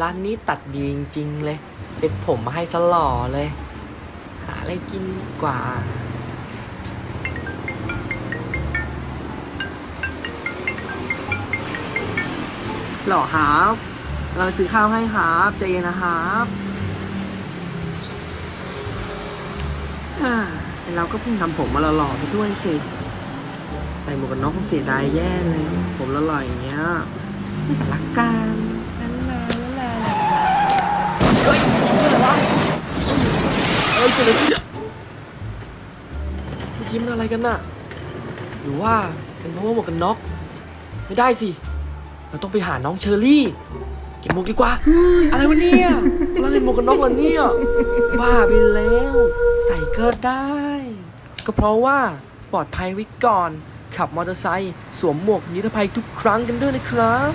ร้านนี้ตัดดีจริง ๆ เลย เซ็ตผมมาให้สล่อเลย หาอะไรกินดีกว่า หล่อครับ เราซื้อข้าวให้ครับใจเย็นนะครับเราก็เพิ่งทำผมมาหล่อๆไปด้วยสิ ใส่หมวกกันน็อกเสียดายแย่เลย ผมหล่อๆอย่างเงี้ย ไม่สารกกา เฮ้ยเกิดอะไรขึ้นเนี่ยเมื่อกี้มันอะไรกันน่ะ หรือว่าเป็นเพราะว่าหมวกกันน็อก ไม่ได้สิ เราต้องไปหาน้องเชอรี่ เก็บหมวกดีกว่า อะไรวะเนี่ยเราเห็นหมวกกันน็อกแล้วเนี่ยบ้าไปแล้ว ใส่เกิดได้ ก็เพราะว่าปลอดภัยไว้ก่อน ขับมอเตอร์ไซค์สวมหมวกนิรภัยทุกครั้งกันด้วยนะครับ